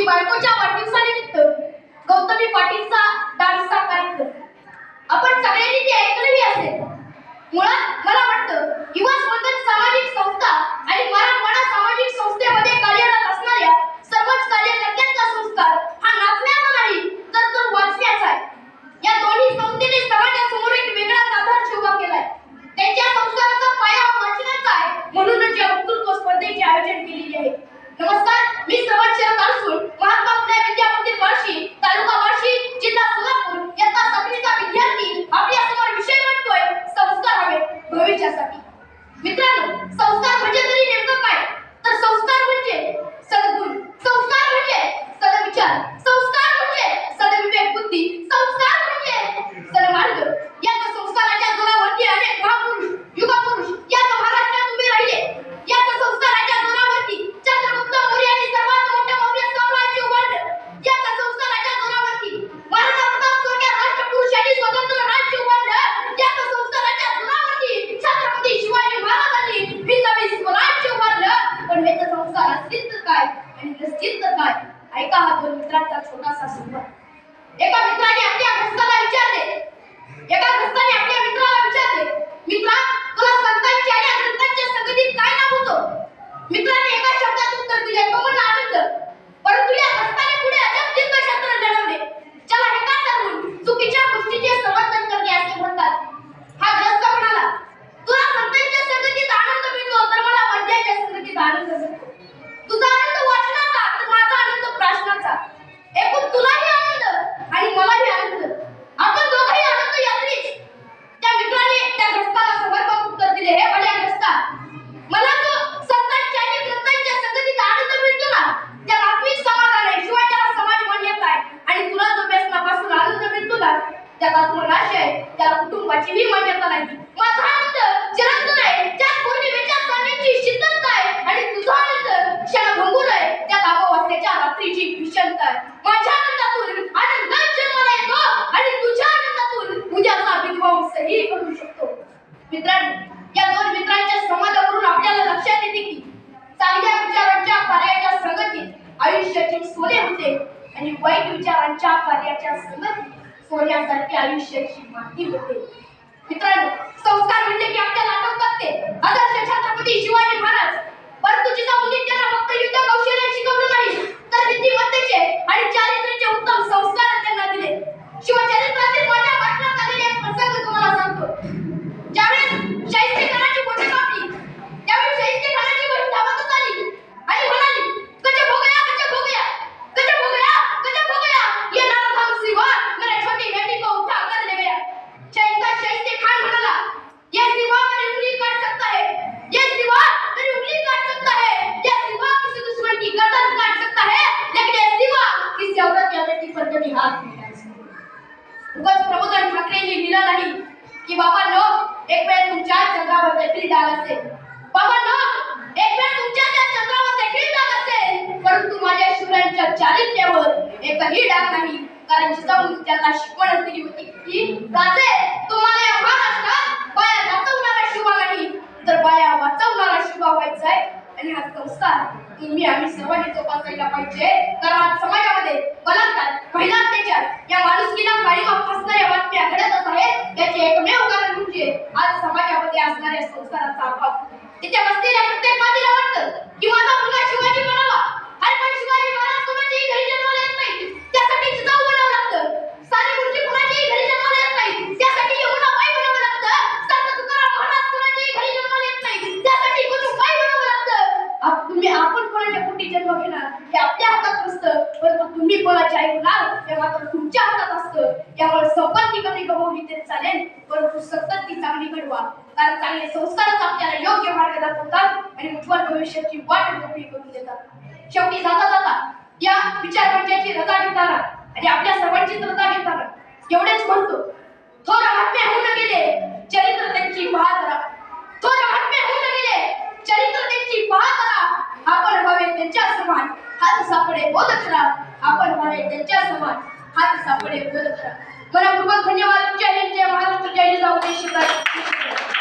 की बायकोच्या वाढदिवसानिमित्त गौतमी पाटीलचा डान्सचा कार्यक्रम. आपण सगळ्यांनी ते ऐकलेली असेल. मुळात मला वाटतं युवा स्पंदन सामाजिक संस्था आणि मराठवाडा सामाजिक संस्थेमध्ये कार्यरत असणाऱ्या सर्वच कार्यकर्त्यांचा संस्कार हा नाचण्याचा नाही तर तो वाचण्याचा आहे. या दोन्ही संस्थेने समाजासमोर एक वेगळाच आदर्श उभा केलाय. त्यांच्या संस्काराचा पाया हा वाचनाचा आहे म्हणूनच या वक्तृत्व स्पर्धेचे आयोजन केलेले आहे. नमस्कार. संस्कार म्हणजे सदविवेक बुद्धी संस्कार म्हणजे सन्मार्ग याच संस्काराच्या जोरावरती अनेक महापुरुष युगपुरुष याच महाराष्ट्रात उभे राहिले. याच संस्काराच्या जोरावरती चंद्रगुप्त सर्वात मौर्य साम्राज्य संस्काराच्या जोरावरती प्रताप सारख्या स्वतंत्र राज्य उभारलं. याच संस्काराच्या जोरावरती छत्रपती शिवाजी महाराजांनी हिंदवी स्वराज्य उभारलं. पण हे संस्कार असतील तर काय? आणि नसतील तर काय? ऐका हा दोन मित्रांचा छोटासा संवाद एका मित्राने आपल्या ग्रस्ताला विचारले. एका ग्रस्ताने आपल्या मित्राला विचारले मित्रा तुला संतांच्या आणि अग्रंथांच्या संगतीत काय नाव होतं मित्राने एका शब्दात उत्तर दिले तो म्हणला आनंद परंतु या ग्रस्ताने पुढे अजब तीर्थशास्त्र लढवले ज्याला हे का ठरवून चुकीच्या गोष्टीचे समर्थन करणे असे म्हणतात हा ग्रस्त म्हणाला तुला संतांच्या संगतीत आनंद मिळतो तर मला मध्याच्या संगतीत आनंद मिळतो तुझा आनंद वाचनाचा तर माझा आनंद प्राशनाचा एकूण तुलाही आनंद आणि मलाही आनंद आपण दोघंही आनंद यात्रीच त्या मित्राने त्या ग्रस्ताला समर्पक उत्तर दिले हे भल्या ग्रस्ता मला जो संतांच्या आणि ग्रंथांच्या संगतीत आनंद मिळतो ना त्याला आत्मिक समाधान आहे शिवाय त्याला समाज मान्यता आहे आणि तुला जो व्यसनापासून आनंद मिळतो ना त्याला तो नाश आहे त्याला कुटुंबाचीही मान्यता नाही माझा आनंद चिरंतन आहे त्यात पौर्णिमेच्या चांदण्याची शीतलता आहे आणि तुझा आनंद क्षणभंगूर आहे त्यात अमावास्येच्या रात्रीची भीषणता आहे माझ्या आनंदातून आनंदात जन्माला येतो आणि तुझ्या आनंदातून उद्याचा विध्वंसही करू शकतो मित्रांनो या दोन मित्रांच्या संवादावरून आपल्याला लक्षात येते की चांगल्या विचारांच्या कार्याच्या संगतीत आयुष्याचे सोने होते. आणि वाईट विचारांच्या कार्याच्या संगतीत सोन्यासारखे आयुष्याची माती होते. मित्रांनो संस्कार म्हणले की आपल्याला आठवतात ते आदर्श छत्रपती शिवाजी महाराज परंतु जिजाऊंनी त्याला फक्त युद्ध कौशल्य शिकवलं नाही. बेटी पर कभी उगाच प्रबोधन ठाकरेंनी लिहिलं नाही की बाबा नो एक वेळ तुमच्या चंद्रावर देखील डाग असेल. बाबा नो एक वेळ तुमच्या त्या चंद्रावर देखील डाग असेल. परंतु माझ्या शिवरायांच्या चारित्र्यावर एकही डाग नाही. कारण जिजाऊन त्यांना शिकवण दिली होती की राजे तुम्हाला या महाराष्ट्रात बाया वाचवणारा शिवा नाही. तर बाया वाचवणारा शिवा व्हायचा आहे आणि हा संस्कार तुम्ही आम्ही सर्वांनी जोपासायला पाहिजे. कारण आज समाजामध्ये बलात्कार महिला अत्याचार या माणुसकीला काळीमा फसणाऱ्या बातम्या घडतच आहेत याचे एकमेव कारण म्हणजे आज समाजामध्ये असणाऱ्या संस्काराचा अभाव. तिच्या बसलेल्या प्रत्येक मातीला वाटतं की माझा मुलगा शिवाजी तुम्ही हे मात्र तुमच्या हातात असतं. त्यामुळे संपत्ती कमी गमवली तरी चालेल? परंतु सतत ती चांगली घडवा. कारण चांगले संस्कारच आपल्याला योग्य मार्ग दाखवतात आणि उज्ज्वल भविष्याची वाट मोकळी करून देतात. शेवटी जाता जाता या विचार मंचाची रजा घेताना आणि आपल्या सर्वांची रजा घेताना एवढेच म्हणतो थोर महात्मे होऊन गेले चरित्र त्यांची पहा करा थोर महात्मे होऊन गेले चरित्र त्यांची पहा करा आपण व्हावे त्यांच्या समान. हात सापडे बोध खरा आपण व्हावे त्यांच्या समान हात सापडे बोध खरा मनपूर्वक धन्यवाद. जय हिंद जय महाराष्ट्र जय जाऊ जय